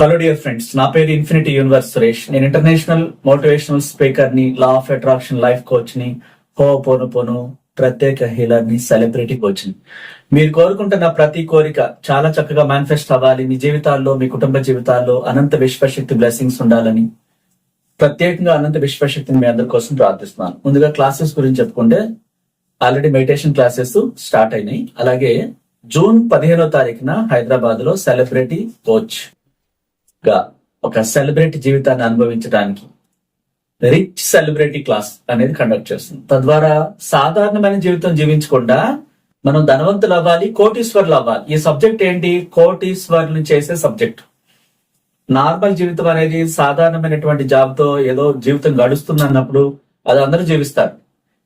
Hello dear friends నా పేరు infinity universe Suresh. నేను ఇంటర్నేషనల్ మోటివేషనల్ స్పీకర్ని లా ఆఫ్ అట్రాక్షన్ లైఫ్ కోచ్ని హో పోను పోను ప్రత్యేక హీలర్ని సెలబ్రిటీ కోచ్ని. మీరు కోరుకుంటున్న ప్రతి కోరిక చాలా చక్కగా మేనిఫెస్ట్ అవ్వాలి. మీ జీవితాల్లో మీ కుటుంబ జీవితాల్లో అనంత విశ్వశక్తి బ్లెస్సింగ్స్ ఉండాలని ప్రత్యేకంగా అనంత విశ్వశక్తిని మీ అందరి కోసం ప్రార్థిస్తున్నాను. ముందుగా క్లాసెస్ గురించి చెప్పుకుంటే ఆల్రెడీ మెడిటేషన్ క్లాసెస్ స్టార్ట్ అయినాయి. అలాగే జూన్ పదిహేనో తారీఖున హైదరాబాద్లో సెలబ్రిటీ కోచ్ గా ఒక సెలబ్రిటీ జీవితాన్ని అనుభవించడానికి రిచ్ సెలబ్రిటీ క్లాస్ అనేది కండక్ట్ చేస్తుంది. తద్వారా సాధారణమైన జీవితం జీవించకుండా మనం ధనవంతులు అవ్వాలి కోటీశ్వర్లు అవ్వాలి. ఈ సబ్జెక్ట్ ఏంటి? కోటీశ్వర్లు చేసే సబ్జెక్ట్ నార్మల్ జీవితం అనేది సాధారణమైనటువంటి జాబ్తో ఏదో జీవితం గడుస్తుంది అన్నప్పుడు అది అందరూ జీవిస్తారు.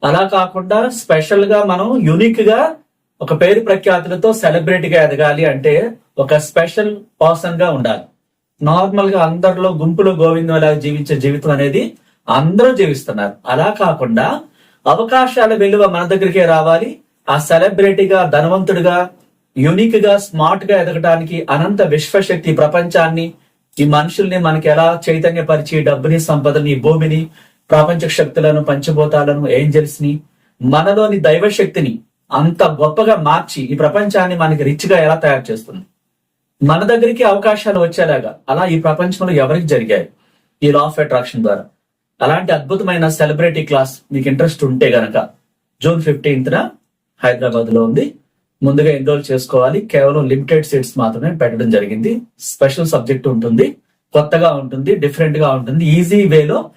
అలా కాకుండా స్పెషల్గా మనం యునిక్గా ఒక పేరు ప్రఖ్యాతులతో సెలబ్రిటీగా ఎదగాలి అంటే ఒక స్పెషల్ పర్సన్గా ఉండాలి. నార్మల్గా అందరిలో గుంపులో గోవిందంలా జీవించే జీవితం అనేది అందరూ జీవిస్తున్నారు. అలా కాకుండా అవకాశాల విలువ మన దగ్గరికే రావాలి. ఆ సెలబ్రిటీగా ధనవంతుడిగా యూనిక్గా స్మార్ట్గా ఎదగడానికి అనంత విశ్వశక్తి ప్రపంచాన్ని ఈ మనుషుల్ని మనకి ఎలా చైతన్యపరిచి డబ్బుని సంపదని భూమిని ప్రపంచ శక్తులను పంచభూతాలను ఏంజల్స్ని మనలోని దైవ శక్తిని అంత గొప్పగా మార్చి ఈ ప్రపంచాన్ని మనకి రిచ్గా ఎలా తయారు చేస్తుంది? మన దగ్గరికి అవకాశాలు వచ్చేలాగా అలా ఈ ప్రపంచంలో ఎవరికి జరిగాయి? ఈ లా ఆఫ్ అట్రాక్షన్ ద్వారా. అలాంటి అద్భుతమైన సెలబ్రిటీ క్లాస్ మీకు ఇంట్రెస్ట్ ఉంటే గనక జూన్ ఫిఫ్టీన్త్న హైదరాబాద్లో ఉంది. ముందుగా ఎన్రోల్ చేసుకోవాలి. కేవలం లిమిటెడ్ సీట్స్ మాత్రమే పెట్టడం జరిగింది. స్పెషల్ సబ్జెక్ట్ ఉంటుంది. కొత్తగా ఉంటుంది డిఫరెంట్గా ఉంటుంది. ఈజీ వేలో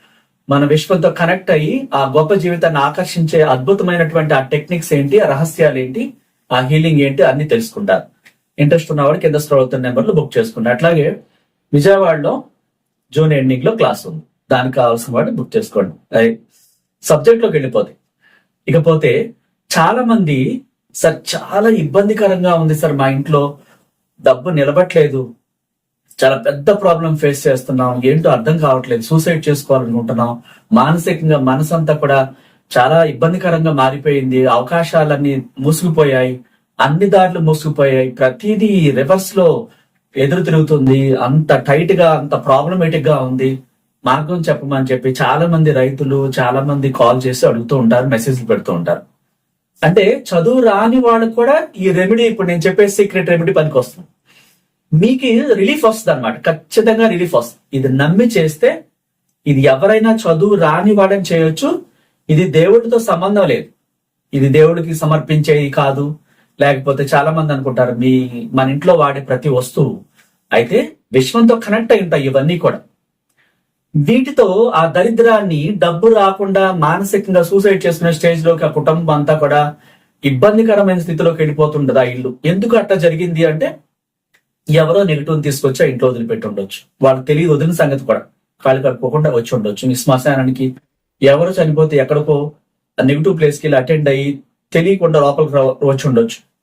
మన విశ్వంతో కనెక్ట్ అయ్యి ఆ గొప్ప జీవితాన్ని ఆకర్షించే అద్భుతమైనటువంటి ఆ టెక్నిక్స్ ఏంటి ఆ రహస్యాలు ఏంటి ఆ హీలింగ్ ఏంటి అన్ని తెలుసుకుంటారు. ఇంట్రెస్ట్ ఉన్నవాడు కింద స్క్రోల్ అవుతున్న నెంబర్లు బుక్ చేసుకుంటారు అట్లాగే విజయవాడలో జూన్ ఎండింగ్లో క్లాస్ ఉంది. దానికి కావాల్సిన వాడిని బుక్ చేసుకోండి. సబ్జెక్ట్లోకి వెళ్ళిపోతే. ఇకపోతే చాలా మంది సార్ చాలా ఇబ్బందికరంగా ఉంది సార్ మా ఇంట్లో. డబ్బు నిలబట్లేదు చాలా పెద్ద ప్రాబ్లం ఫేస్ చేస్తున్నాం. ఏంటో అర్థం కావట్లేదు. సూసైడ్ చేసుకోవాలనుకుంటున్నాం. మానసికంగా మనసంతా కూడా చాలా ఇబ్బందికరంగా మారిపోయింది. అవకాశాలన్నీ మూసుకుపోయాయి. అన్ని దారులు మూసుకుపోయాయి. ప్రతిదీ రివర్స్లో ఎదురు తిరుగుతుంది. అంత టైట్గా అంత ప్రాబ్లమేటిక్గా ఉంది. మార్గం చెప్పమని చెప్పి చాలా మంది రైతులు చాలా మంది కాల్ చేసి అడుగుతూ ఉంటారు మెసేజ్లు పెడుతూ ఉంటారు. అంటే చదువు రాని వాళ్ళకు కూడా ఈ రెమెడీ ఇప్పుడు నేను చెప్పే సీక్రెట్ రెమెడీ పనికి వస్తుంది. మీకు రిలీఫ్ వస్తుంది అనమాట ఖచ్చితంగా రిలీఫ్ వస్తుంది. ఇది నమ్మి చేస్తే ఇది ఎవరైనా చదువు రాని వాడని చేయొచ్చు. ఇది దేవుడితో సంబంధం లేదు. ఇది దేవుడికి సమర్పించేది కాదు. లేకపోతే చాలా మంది అనుకుంటారు మీ మన ఇంట్లో వాడే ప్రతి వస్తువు. అయితే విశ్వంతో కనెక్ట్ అయి ఉంటాయి ఇవన్నీ కూడా. వీటితో ఆ దరిద్రాన్ని డబ్బు రాకుండా మానసికంగా సూసైడ్ చేసుకునే స్టేజ్లోకి ఆ కుటుంబం అంతా కూడా ఇబ్బందికరమైన స్థితిలోకి వెళ్ళిపోతుండదు ఆ ఇల్లు? ఎందుకు అట్లా జరిగింది అంటే ఎవరో నెగిటివ్ తీసుకొచ్చి ఆ ఇంట్లో వదిలిపెట్టి ఉండొచ్చు. వాళ్ళకి తెలియదు వదిలిన సంగతి కూడా. కాళ్ళు కడుక్కోకుండా వచ్చి ఉండొచ్చు. మీ శ్మశానానికి ఎవరు చనిపోతే ఎక్కడికో నెగిటివ్ ప్లేస్కి వెళ్ళి అటెండ్ అయ్యి తెలియకుండా లోపలికి వచ్చి ఉండొచ్చు.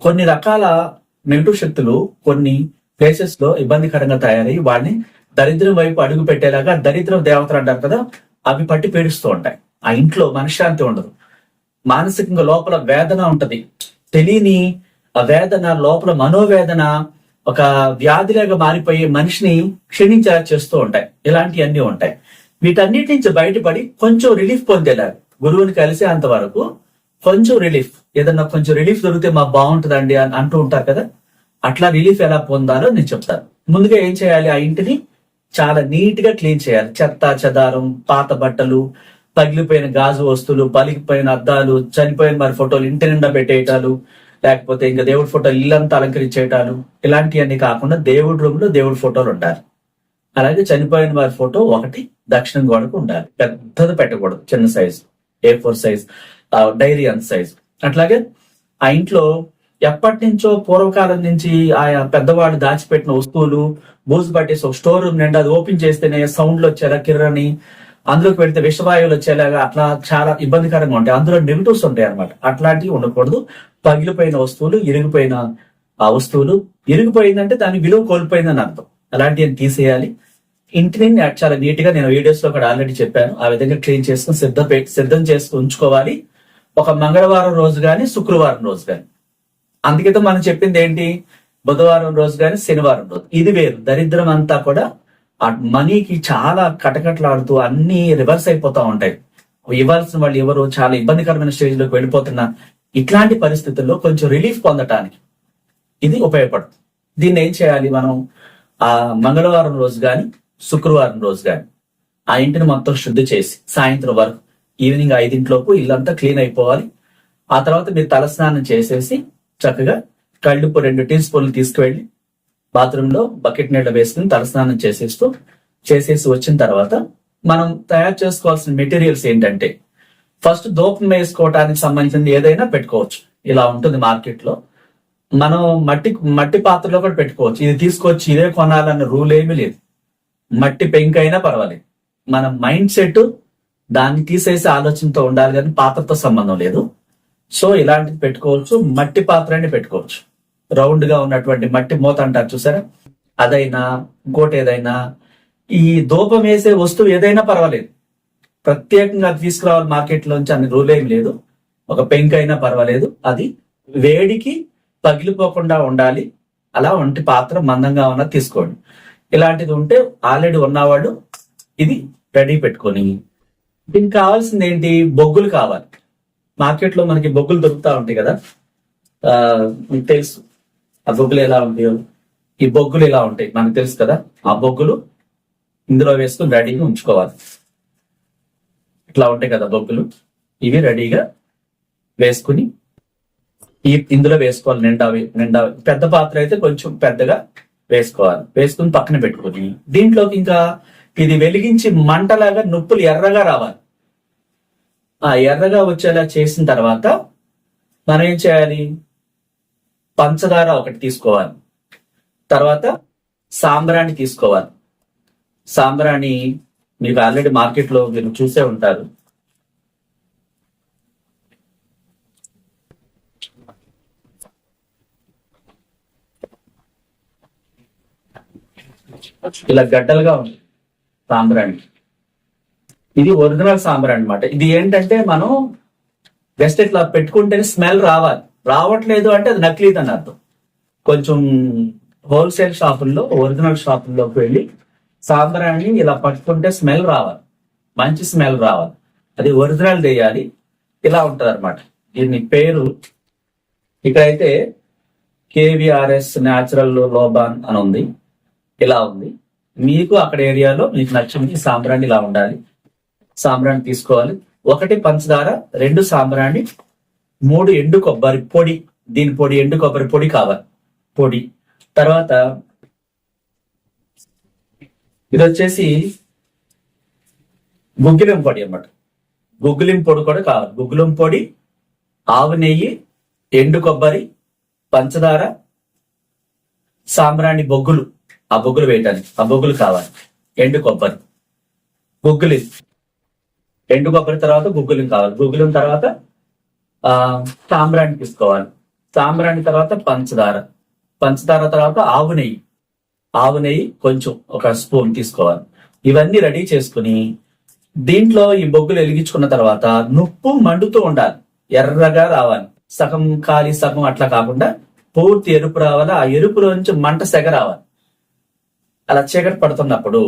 కొన్ని రకాల నెగిటివ్ శక్తులు కొన్ని ప్లేసెస్లో ఇబ్బందికరంగా తయారై వాడిని దరిద్రం వైపు అడుగు పెట్టేలాగా దరిద్రం దేవతలు అంటారు కదా అవి పట్టి పీడిస్తూ ఉంటాయి. ఆ ఇంట్లో మనశ్శాంతి ఉండదు. మానసికంగా లోపల వేదన ఉంటది. తెలియని ఆ వేదన లోపల మనోవేదన ఒక వ్యాధిలాగా మారిపోయి మనిషిని క్షీణించేలా చేస్తూ ఉంటాయి. ఇలాంటివన్నీ ఉంటాయి. వీటన్నిటి నుంచి బయటపడి కొంచెం రిలీఫ్ పొందేలా గురువుని కలిసేంత వరకు కొంచెం రిలీఫ్ ఏదన్నా కొంచెం రిలీఫ్ దొరికితే మాకు బాగుంటుందండి అని అంటూ ఉంటారు కదా అట్లా రిలీఫ్ ఎలా పొందాలో నేను చెప్తాను. ముందుగా ఏం చేయాలి? ఆ ఇంటిని చాలా నీట్గా క్లీన్ చేయాలి. చెత్త చెదారం పాత బట్టలు పగిలిపోయిన గాజు వస్తువులు పలికిపోయిన అద్దాలు చనిపోయిన మరి ఫోటోలు ఇంటి నిండా పెట్టేయటాలు లేకపోతే ఇంకా దేవుడి ఫోటోలు ఇల్లంతా అలంకరించేయటాలు ఇలాంటివన్నీ కాకుండా దేవుడి రూమ్లో దేవుడి ఫోటోలు ఉండాలి. అలాగే చనిపోయిన వారి ఫోటో ఒకటి దక్షిణం గోడకు ఉండాలి. పెద్దది పెట్టకూడదు చిన్న size A four size diary అంత సైజ్. అట్లాగే ఆ ఇంట్లో ఎప్పటి నుంచో పూర్వకాలం నుంచి ఆయా పెద్దవాళ్ళు దాచిపెట్టిన వస్తువులు బూజు పట్టేసి ఒక స్టోర్ రూమ్ నిండా అది ఓపెన్ చేస్తేనే సౌండ్లు వచ్చేలా కిర్రని అందులోకి పెడితే విషవాయువులు వచ్చేలాగా అట్లా చాలా ఇబ్బందికరంగా ఉంటాయి. అందులో నెగిటివ్స్ ఉంటాయి అనమాట అట్లాంటివి ఉండకూడదు. పగిలిపోయిన వస్తువులు ఇరిగిపోయిన ఆ వస్తువులు. ఇరిగిపోయిందంటే దాని విలువ కోల్పోయిందని అర్థం. అలాంటివి తీసేయాలి? ఇంటిని చాలా నీట్గా నేను వీడియోస్లో కూడా ఆల్రెడీ చెప్పాను. ఆ విధంగా క్లీన్ చేసుకుని సిద్ధం సిద్ధం చేసుకుని ఉంచుకోవాలి. ఒక మంగళవారం రోజు కానీ శుక్రవారం రోజు కానీ అందుకే మనం చెప్పింది ఏంటి? బుధవారం రోజు కానీ శనివారం రోజు. ఇది వేరు. దరిద్రం అంతా కూడా ఆ మనీకి చాలా కటకట్లాడుతూ అన్ని రివర్స్ అయిపోతా ఉంటాయి. ఇవ్వాల్సిన వాళ్ళు ఎవరు చాలా ఇబ్బందికరమైన స్టేజ్లోకి వెళ్ళిపోతున్న ఇట్లాంటి పరిస్థితుల్లో కొంచెం రిలీఫ్ పొందటానికి ఇది ఉపయోగపడుతుంది. దీన్ని ఏం చేయాలి మనం? ఆ మంగళవారం రోజు కానీ శుక్రవారం రోజు కానీ ఆ ఇంటిని మొత్తం శుద్ధి చేసి సాయంత్రం వరకు ఈవినింగ్ ఐదింట్లోపు ఇల్లంతా క్లీన్ అయిపోవాలి. ఆ తర్వాత మీరు తలస్నానం చేసేసి చక్కగా కళ్ళుప్పు రెండు టీ స్పూన్లు తీసుకువెళ్ళి బాత్రూంలో బకెట్ నీళ్ళ వేసుకుని తలస్నానం చేసేస్తూ చేసేసి వచ్చిన తర్వాత మనం తయారు చేసుకోవాల్సిన మెటీరియల్స్ ఏంటంటే ఫస్ట్ దూపం వేసుకోవడానికి సంబంధించింది ఏదైనా పెట్టుకోవచ్చు. ఇలా ఉంటుంది మార్కెట్లో. మనం మట్టి మట్టి పాత్రలో కూడా పెట్టుకోవచ్చు. ఇది తీసుకొచ్చి ఇదే కొనాలన్న రూల్ ఏమీ లేదు. మట్టి పెంక అయినా పర్వాలేదు. మన మైండ్ సెట్ దాన్ని తీసేసే ఆలోచనతో ఉండాలి కానీ పాత్రతో సంబంధం లేదు. సో ఇలాంటిది పెట్టుకోవచ్చు. మట్టి పాత్రని పెట్టుకోవచ్చు. రౌండ్గా ఉన్నటువంటి మట్టి మూత అంటారు చూసారా? అదైనా ఇంకోటి ఏదైనా. ఈ దూపం వేసే వస్తువు ఏదైనా పర్వాలేదు. ప్రత్యేకంగా తీసుకురావాలి మార్కెట్ లోంచి అన్ని రూల్ ఏం లేదు. ఒక పెంక్ అయినా పర్వాలేదు. అది వేడికి పగిలిపోకుండా ఉండాలి. అలా వంటి పాత్ర మందంగా ఉన్న తీసుకోండి. ఇలాంటిది ఉంటే ఆల్రెడీ ఉన్నవాళ్ళు ఇది రెడీ పెట్టుకొని దీనికి కావాల్సింది ఏంటి? బొగ్గులు కావాలి. మార్కెట్లో మనకి బొగ్గులు దొరుకుతా ఉంటాయి కదా. ఆ, మీకు తెలుసు. ఆ బొగ్గులు ఎలా ఉంటాయో? ఈ బొగ్గులు ఎలా ఉంటాయి? మనకు తెలుసు కదా. ఆ బొగ్గులు ఇందులో వేసుకుని రెడీగా ఉంచుకోవాలి. ఇట్లా ఉంటాయి కదా బొగ్గులు. ఇవి రెడీగా వేసుకుని ఈ ఇందులో వేసుకోవాలి. నిండా నిండా పెద్ద పాత్ర అయితే కొంచెం పెద్దగా వేసుకోవాలి. వేసుకుని పక్కన పెట్టుకుని దీంట్లోకి ఇంకా ఇది వెలిగించి మంటలాగా నొప్పులు ఎర్రగా రావాలి. ఆ ఎర్రగా వచ్చేలా చేసిన తర్వాత మనం ఏం చేయాలి? పంచదార ఒకటి తీసుకోవాలి. తర్వాత సాంబ్రాణి తీసుకోవాలి. సాంబ్రాణి మీకు ఆల్రెడీ మార్కెట్లో మీరు చూసే ఉంటారు. ఇలా గడ్డలుగా ఉంది. సాంబ్రాణి. ఇది ఒరిజినల్ సాంబ్రాణి అనమాట ఇది ఏంటంటే మనం జస్ట్ ఇట్లా పెట్టుకుంటేనే స్మెల్ రావాలి. రావట్లేదు అంటే అది నకిలీది అని అర్థం. కొంచెం హోల్సేల్ షాపుల్లో ఒరిజినల్ షాపుల్లోకి వెళ్ళి సాంబ్రాణి ఇలా పట్టుకుంటే స్మెల్ రావాలి. మంచి స్మెల్ రావాలి. అది ఒరిజినల్ చేయాలి. ఇలా ఉంటుంది అనమాట దీని పేరు ఇక్కడైతే కేవీఆర్ఎస్ న్యాచురల్ లోబాన్ అని ఉంది. ఇలా ఉంది. మీకు అక్కడ ఏరియాలో మీకు నచ్చింది సాంబ్రాణి ఇలా ఉండాలి. సాంబ్రాణి తీసుకోవాలి. ఒకటి పంచదార రెండు సాంబ్రాణి మూడు ఎండు కొబ్బరి పొడి. దీని పొడి ఎండు కొబ్బరి పొడి కావాలి. పొడి. తర్వాత ఇది వచ్చేసి గుగ్గిలం పొడి అన్నమాట. గుగ్గులిం పొడి కూడా కావాలి. గుగ్గిలం పొడి ఆవు నెయ్యి ఎండు కొబ్బరి పంచదార సాంబ్రాణి బొగ్గులు. ఆ బొగ్గులు వేయటానికి ఆ బొగ్గులు కావాలి. ఎండు కొబ్బరి. గుగ్గులు ఎండు కొబ్బరి తర్వాత గుగ్గులు కావాలి. గుగ్గులం తర్వాత ఆ సాంబ్రాణి తీసుకోవాలి. సాంబ్రాణి తర్వాత పంచదార. పంచదార తర్వాత ఆవు నెయ్యి. ఆవు నెయ్యి కొంచెం ఒక స్పూన్ తీసుకోవాలి. ఇవన్నీ రెడీ చేసుకుని దీంట్లో ఈ బొగ్గులు వెలిగించుకున్న తర్వాత నుప్పు మండుతూ ఉండాలి. ఎర్రగా రావాలి. సగం ఖాళీ సగం అట్లా కాకుండా పూర్తి ఎరుపు రావాలి? ఆ ఎరుపులోంచి మంట సెగ రావాలి. అలా చీకటి పడుతున్నప్పుడు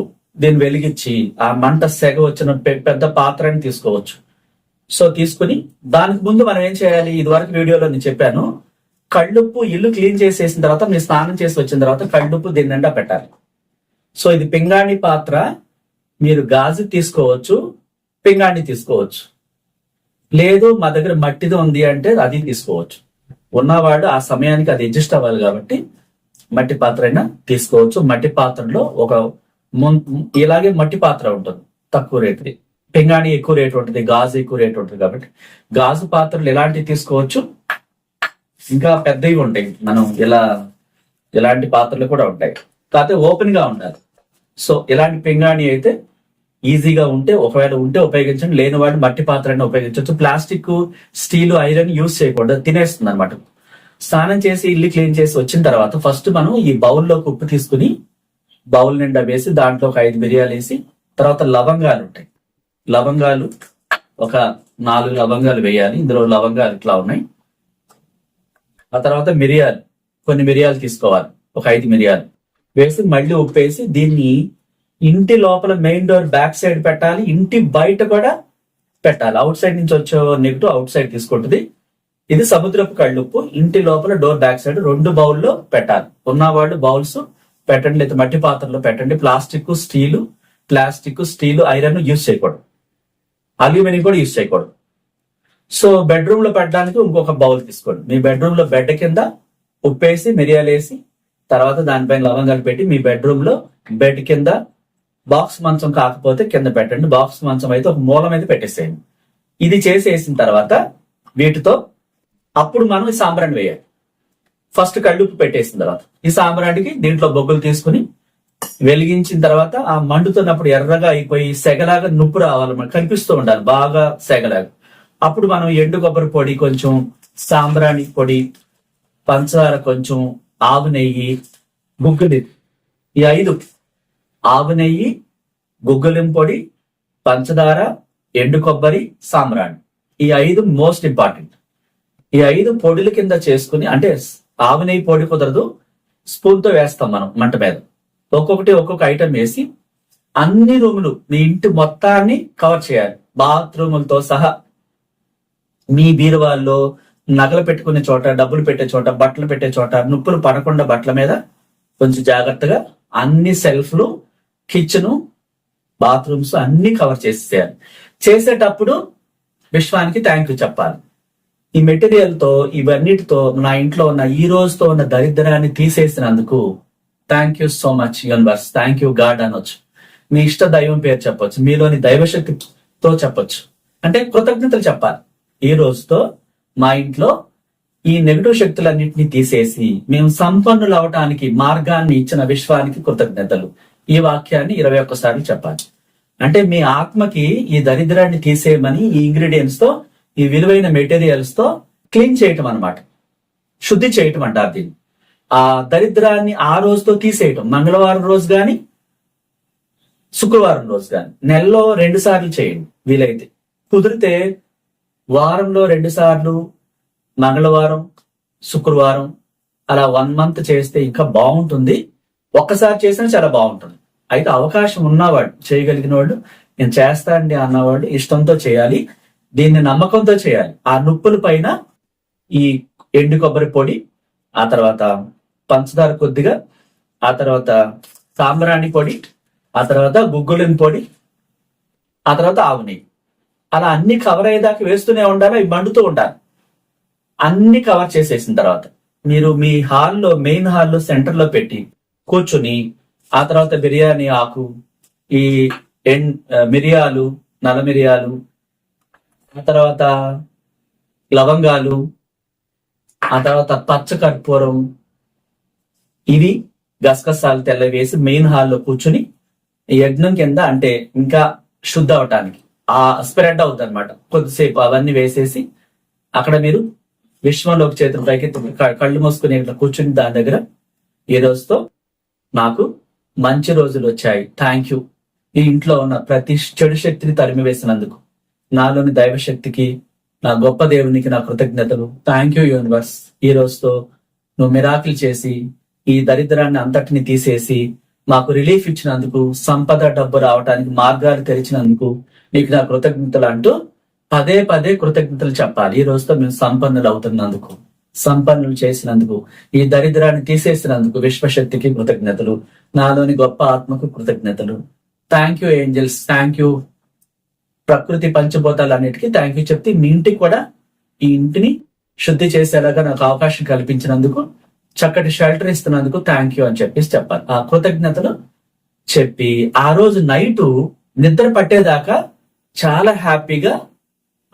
దీన్ని వెలిగించి ఆ మంట సెగ వచ్చిన పెద్ద పాత్రని తీసుకోవచ్చు. సో తీసుకుని దానికి ముందు మనం ఏం చేయాలి? ఇది వరకు వీడియోలో నేను చెప్పాను కళ్ళుప్పు ఇల్లు క్లీన్ చేసేసిన తర్వాత మీరు స్నానం చేసి వచ్చిన తర్వాత కళ్ళుప్పు దీని నిండా పెట్టాలి. సో ఇది పింగాణి పాత్ర మీరు గాజు తీసుకోవచ్చు పింగాణి తీసుకోవచ్చు. లేదు మా దగ్గర మట్టిది ఉంది అంటే అది తీసుకోవచ్చు. ఉన్నవాడు ఆ సమయానికి అది అడ్జస్ట్ అవ్వాలి కాబట్టి మట్టి పాత్ర అయినా తీసుకోవచ్చు. మట్టి పాత్రలో ఒక ముం- ఇలాగే మట్టి పాత్ర ఉంటుంది. తక్కువ రేటుది పింగాణి ఎక్కువ రేటు ఉంటుంది. గాజు ఎక్కువ రేటు ఉంటుంది కాబట్టి. గాజు పాత్రలు ఎలాంటివి తీసుకోవచ్చు? ఇంకా పెద్దవి ఉంటాయి. మనం ఇలా ఇలాంటి పాత్రలు కూడా ఉంటాయి. కాకపోతే ఓపెన్గా ఉండాలి. సో ఇలాంటి పింగాణి అయితే ఈజీగా ఉంటే ఒకవేళ ఉంటే ఉపయోగించండి. లేని వాడు మట్టి పాత్రని ఉపయోగించవచ్చు. ప్లాస్టిక్ స్టీల్ ఐరన్ యూజ్ చేయకూడదు. తినేస్తుంది అనమాట స్నానం చేసి ఇల్లు క్లీన్ చేసి వచ్చిన తర్వాత ఫస్ట్ మనం ఈ బౌల్లోకి ఉప్పు తీసుకుని బౌల్ నిండా వేసి దాంట్లో ఒక ఐదు మిరియాలు వేసి తర్వాత లవంగాలు ఉంటాయి. లవంగాలు ఒక నాలుగు లవంగాలు వేయాలి. ఇందులో లవంగాలు ఇట్లా ఉన్నాయి. ఆ తర్వాత మిరియాలు కొన్ని మిరియాలు తీసుకోవాలి. ఒక ఐదు మిరియాలు వేసి మళ్ళీ ఉప్పేసి దీన్ని ఇంటి లోపల మెయిన్ డోర్ బ్యాక్ సైడ్ పెట్టాలి. ఇంటి బయట కూడా పెట్టాలి. అవుట్ సైడ్ నుంచి వచ్చే నెగిటివ్ అవుట్ సైడ్ తీసుకుంటుంది. ఇది సముద్రపు కళ్ళుప్పు. ఇంటి లోపల డోర్ బ్యాక్ సైడ్ రెండు బౌల్లో పెట్టాలి. ఉన్నవాళ్ళు బౌల్స్ పెట్టండి లేదా మట్టి పాత్రలో పెట్టండి. Plastic steel plastic steel iron use చేయకూడదు. అల్యూమినియం కూడా యూజ్ చేయకూడదు. సో బెడ్రూమ్లో పెట్టడానికి ఇంకొక బౌల్ తీసుకోండి. మీ బెడ్రూమ్లో బెడ్ కింద ఉప్పేసి మిరియాలు వేసి తర్వాత దానిపైన లవంగాలు పెట్టి మీ బెడ్రూమ్లో బెడ్ కింద బాక్స్ మంచం కాకపోతే కింద పెట్టండి. బాక్స్ మంచం అయితే ఒక మూల మీద పెట్టేసేయండి. ఇది చేసేసిన తర్వాత వీటితో అప్పుడు మనం ఈ సాంబ్రాన్ని వేయాలి. ఫస్ట్ కళ్ళుప్పు పెట్టేసిన తర్వాత. ఈ సాంబ్రానికి దీంట్లో బొగ్గులు తీసుకుని వెలిగించిన తర్వాత ఆ మండుతున్నప్పుడు ఎర్రగా అయిపోయి సెగలాగా నుప్పు రావాలి మనకు. కనిపిస్తూ ఉండాలి. బాగా సెగలాగా. అప్పుడు మనం ఎండు కొబ్బరి పొడి కొంచెం సాంబ్రాణి పొడి పంచదార కొంచెం ఆవు నెయ్యి గుగ్గులి ఈ ఐదు. ఆవు నెయ్యి గుగ్గులిం పొడి పంచదార ఎండు కొబ్బరి సాంబ్రాణి. ఈ ఐదు మోస్ట్ ఇంపార్టెంట్. ఈ ఐదు పొడుల కింద చేసుకుని అంటే ఆవు నెయ్యి పొడి కుదరదు స్పూన్తో వేస్తాం మనం మంట మీద. ఒక్కొక్కటి ఒక్కొక్క ఐటెం వేసి అన్ని రూములు మీ ఇంటి మొత్తాన్ని కవర్ చేయాలి. బాత్రూములతో సహా మీ బీరువాల్లో నగలు పెట్టుకునే చోట డబ్బులు పెట్టే చోట బట్టలు పెట్టే చోట నుప్పులు పడకుండా బట్టల మీద కొంచెం జాగ్రత్తగా అన్ని సెల్ఫ్లు కిచెన్ బాత్రూమ్స్ అన్ని కవర్ చేసేయాలి. చేసేటప్పుడు విశ్వానికి థ్యాంక్ యూ చెప్పాలి. ఈ మెటీరియల్తో ఇవన్నిటితో నా ఇంట్లో ఉన్న ఈ రోజుతో ఉన్న దరిద్రాన్ని తీసేసినందుకు thank you so much universe thank you God అనొచ్చు. మీ ఇష్ట దైవం పేరు చెప్పొచ్చు. మీలోని దైవశక్తితో చెప్పొచ్చు. అంటే కృతజ్ఞతలు చెప్పాలి. ఈ రోజుతో మా ఇంట్లో ఈ నెగటివ్ శక్తులన్నింటినీ తీసేసి మేము సంపన్నులు అవటానికి మార్గాన్ని ఇచ్చిన విశ్వానికి కృతజ్ఞతలు. ఈ వాక్యాన్ని ఇరవై ఒక్కసార్లు చెప్పాలి. అంటే మీ ఆత్మకి ఈ దరిద్రాన్ని తీసేయమని ఈ ఇంగ్రీడియంట్స్తో ఈ విలువైన మెటీరియల్స్తో క్లీన్ చేయటం అన్నమాట. శుద్ధి చేయటం అంటారు దీన్ని. ఆ దరిద్రాన్ని ఆ రోజుతో తీసేయటం. మంగళవారం రోజు గాని శుక్రవారం రోజు గాని నెలలో రెండు సార్లు చేయండి వీలైతే. కుదిరితే వారంలో రెండు సార్లు మంగళవారం శుక్రవారం అలా వన్ మంత్ చేస్తే ఇంకా బాగుంటుంది. ఒక్కసారి చేసినా చాలా బాగుంటుంది. అయితే అవకాశం ఉన్నవాడు చేయగలిగిన వాడు నేను చేస్తా అండి అన్నవాడు ఇష్టంతో చేయాలి. దీన్ని నమ్మకంతో చేయాలి. ఆ నుప్పుల పైన ఈ ఎండు కొబ్బరి పొడి ఆ తర్వాత పంచదార కొద్దిగా ఆ తర్వాత సాంబ్రాణి పొడి ఆ తర్వాత గుగ్గులిన్ పొడి ఆ తర్వాత ఆవు నెయ్యి. అలా అన్ని కవర్ అయ్యేదాకా వేస్తూనే ఉండాలి? అవి మండుతూ ఉండాలి. అన్ని కవర్ చేసేసిన తర్వాత మీరు మీ హాల్లో మెయిన్ హాల్లో సెంటర్లో పెట్టి కూర్చుని ఆ తర్వాత బిర్యానీ ఆకు ఈ ఎన్ మిరియాలు నల్ల మిరియాలు ఆ తర్వాత లవంగాలు ఆ తర్వాత పచ్చ కర్పూరం. ఇవి గసగసాలు తెల్ల వేసి మెయిన్ హాల్లో కూర్చుని యజ్ఞం కింద అంటే ఇంకా శుద్ధ అవటానికి ఆ స్ప్రెడ్ అవుతుంది అనమాట కొద్దిసేపు అవన్నీ వేసేసి అక్కడ మీరు విశ్వంలోకి చేతులు పైకి కళ్ళు మూసుకుని ఇట్లా కూర్చుని దాని దగ్గర ఈ రోజుతో నాకు మంచి రోజులు వచ్చాయి. థ్యాంక్ యూ ఈ ఇంట్లో ఉన్న ప్రతి చెడు శక్తిని తరిమి వేసినందుకు నాలోని దైవశక్తికి నా గొప్ప దేవునికి నా కృతజ్ఞతలు. థ్యాంక్ యూ యూనివర్స్ ఈ రోజుతో నువ్వు మిరాకిల్ చేసి ఈ దరిద్రాన్ని అంతటిని తీసేసి మాకు రిలీఫ్ ఇచ్చినందుకు సంపద డబ్బు రావడానికి మార్గాలు తెరిచినందుకు నీకు నా కృతజ్ఞతలు అంటూ పదే పదే కృతజ్ఞతలు చెప్పాలి. ఈ రోజుతో మేము సంపన్నులు అవుతున్నందుకు సంపన్నులు చేసినందుకు ఈ దరిద్రాన్ని తీసేసినందుకు విశ్వశక్తికి కృతజ్ఞతలు. నాలోని గొప్ప ఆత్మకు కృతజ్ఞతలు. Thank you angels thank you ప్రకృతి పంచభూతాలన్నిటికీ థ్యాంక్ యూ చెప్తే మీ ఇంటికి కూడా ఈ ఇంటిని శుద్ధి చేసేలాగా నాకు అవకాశం కల్పించినందుకు చక్కటి షెల్టర్ ఇస్తున్నందుకు థ్యాంక్ యూ అని చెప్పేసి చెప్పాలి. ఆ కృతజ్ఞతలు చెప్పి ఆ రోజు నైటు నిద్ర పట్టేదాకా చాలా హ్యాపీగా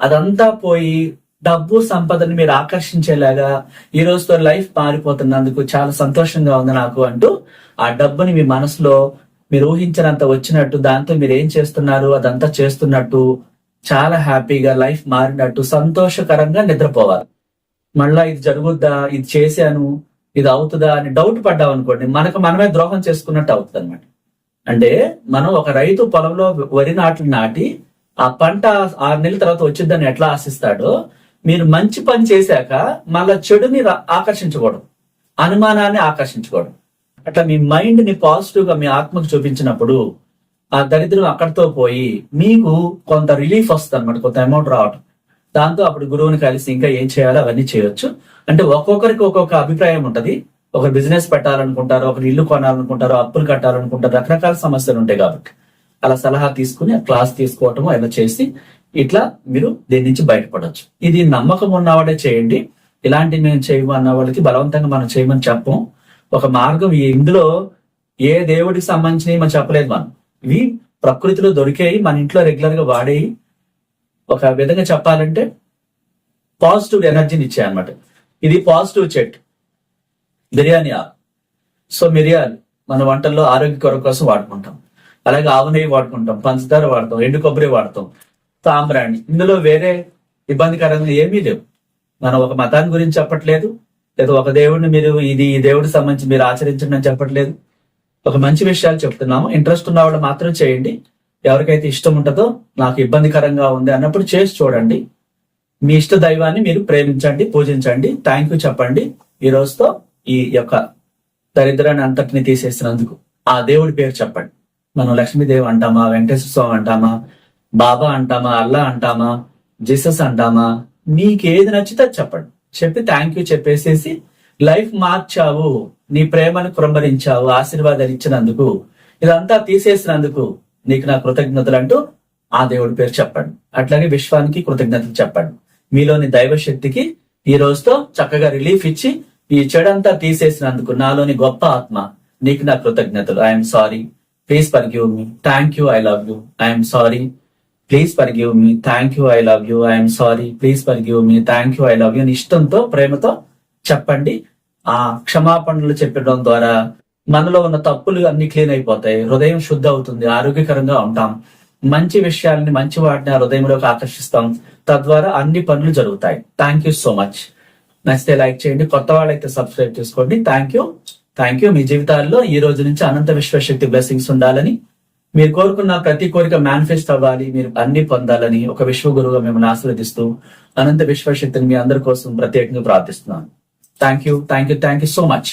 అదంతా పోయి డబ్బు సంపదని మీరు ఆకర్షించేలాగా ఈ రోజుతో లైఫ్ మారిపోతున్నందుకు చాలా సంతోషంగా ఉంది నాకు అంటూ ఆ డబ్బుని మీ మనసులో మీరు ఊహించినంత వచ్చినట్టు దాంతో మీరు ఏం చేస్తున్నారు? అదంతా చేస్తున్నట్టు చాలా హ్యాపీగా లైఫ్ మారినట్టు సంతోషకరంగా నిద్రపోవాలి. మళ్ళా ఇది జరుగుద్దా? ఇది చేశాను ఇది అవుతుందా అని డౌట్ పడ్డాం అనుకోండి మనకు మనమే ద్రోహం చేసుకున్నట్టు అవుతుంది అనమాట అంటే మనం ఒక రైతు పొలంలో వరి నాట్లు నాటి ఆ పంట ఆరు నెలల తర్వాత వచ్చిందని ఎట్లా ఆశిస్తాడో మీరు మంచి పని చేశాక మళ్ళా చెడుని ఆకర్షించకూడదు. అనుమానాన్ని ఆకర్షించుకోవడం అట్లా మీ మైండ్ని పాజిటివ్గా మీ ఆత్మకు చూపించినప్పుడు ఆ దరిద్రం అక్కడితో పోయి మీకు కొంత రిలీఫ్ వస్తుంది అనమాట కొంత అమౌంట్ రావటం. దాంతో అప్పుడు గురువుని కలిసి ఇంకా ఏం చేయాలో అవన్నీ చేయొచ్చు. అంటే ఒక్కొక్కరికి ఒక్కొక్క అభిప్రాయం ఉంటది. ఒకరు బిజినెస్ పెట్టాలనుకుంటారు ఒకరు ఇల్లు కొనాలనుకుంటారు అప్పులు కట్టాలనుకుంటారు రకరకాల సమస్యలు ఉంటాయి కాబట్టి. అలా సలహా తీసుకుని క్లాస్ తీసుకోవటం ఇలా చేసి ఇట్లా మీరు దీని నుంచి బయటపడవచ్చు ఇది నమ్మకం ఉన్నవాడే చేయండి. ఇలాంటి మేము చేయము అన్న వాళ్ళకి బలవంతంగా మనం చేయమని చెప్పము ఒక మార్గం ఇందులో ఏ దేవుడికి సంబంధించినవి మనం చెప్పలేదు మనం. ఇవి ప్రకృతిలో దొరికేవి మన ఇంట్లో రెగ్యులర్గా వాడేవి ఒక విధంగా చెప్పాలంటే పాజిటివ్ ఎనర్జీని ఇచ్చాయి అనమాట ఇది పాజిటివ్ చెట్ బిర్యానీ ఆకు. సో మిరియాలు మన వంటల్లో ఆరోగ్య కొర కోసం వాడుకుంటాం. అలాగే ఆవు నెయ్యి వాడుకుంటాం పంచదార వాడతాం ఎండు కొబ్బరి వాడతాం తామ్రాణి ఇందులో వేరే ఇబ్బందికరంగా ఏమీ లేవు. మనం ఒక మతాన్ని గురించి చెప్పట్లేదు. లేదా ఒక దేవుడిని మీరు ఇది ఈ దేవుడికి సంబంధించి మీరు ఆచరించండి అని చెప్పట్లేదు. ఒక మంచి విషయాలు చెప్తున్నాము. ఇంట్రెస్ట్ ఉన్న మాత్రం చేయండి. ఎవరికైతే ఇష్టం ఉంటుందో నాకు ఇబ్బందికరంగా ఉంది అన్నప్పుడు చేసి చూడండి. మీ ఇష్ట దైవాన్ని మీరు ప్రేమించండి పూజించండి. థ్యాంక్ యూ చెప్పండి. ఈ రోజుతో ఈ యొక్క దరిద్రాన్ని అంతటిని తీసేసినందుకు ఆ దేవుడి పేరు చెప్పండి. మనం లక్ష్మీదేవి అంటామా వెంకటేశ్వర స్వామి అంటామా బాబా అంటామా అల్లా అంటామా జీసస్ అంటామా మీకు ఏది నచ్చితే అది చెప్పండి. చెప్పి థ్యాంక్ యూ చెప్పేసేసి లైఫ్ మార్చావు. నీ ప్రేమను కురంబరించావు ఆశీర్వాదాలు ఇచ్చినందుకు ఇదంతా తీసేసినందుకు నీకు నా కృతజ్ఞతలు అంటూ ఆ దేవుడి పేరు చెప్పండి. అట్లాగే విశ్వానికి కృతజ్ఞతలు చెప్పండి. మీలోని దైవ శక్తికి ఈ రోజుతో చక్కగా రిలీఫ్ ఇచ్చి ఈ చెడంతా తీసేసినందుకు నాలోని గొప్ప ఆత్మ నీకు నా కృతజ్ఞతలు. I'm sorry please forgive me thank you I love you I'm sorry please forgive me thank you I love you I'm sorry please forgive me thank you I love you అని ఇష్టంతో ప్రేమతో చెప్పండి. ఆ క్షమాపణలు చెప్పడం ద్వారా మనలో ఉన్న తప్పులు అన్ని క్లీన్ అయిపోతాయి. హృదయం శుద్ధ అవుతుంది. ఆరోగ్యకరంగా ఉంటాం. మంచి విషయాలని మంచి వాటిని ఆ హృదయంలోకి ఆకర్షిస్తాం. తద్వారా అన్ని పనులు జరుగుతాయి. థ్యాంక్ యూ సో మచ్ నచ్చితే లైక్ చేయండి. కొత్త వాళ్ళైతే సబ్స్క్రైబ్ చేసుకోండి. థ్యాంక్ యూ థ్యాంక్ యూ మీ జీవితాల్లో ఈ రోజు నుంచి అనంత విశ్వశక్తి బ్లెస్సింగ్స్ ఉండాలని మీరు కోరుకున్న ప్రతి కోరిక మేనిఫెస్ట్ అవ్వాలి మీరు అన్ని పొందాలని ఒక విశ్వ గురువుగా మిమ్మల్ని ఆశీర్వదిస్తూ అనంత విశ్వశక్తిని మీ అందరి కోసం ప్రత్యేకంగా ప్రార్థిస్తున్నాను. Thank you thank you thank you so much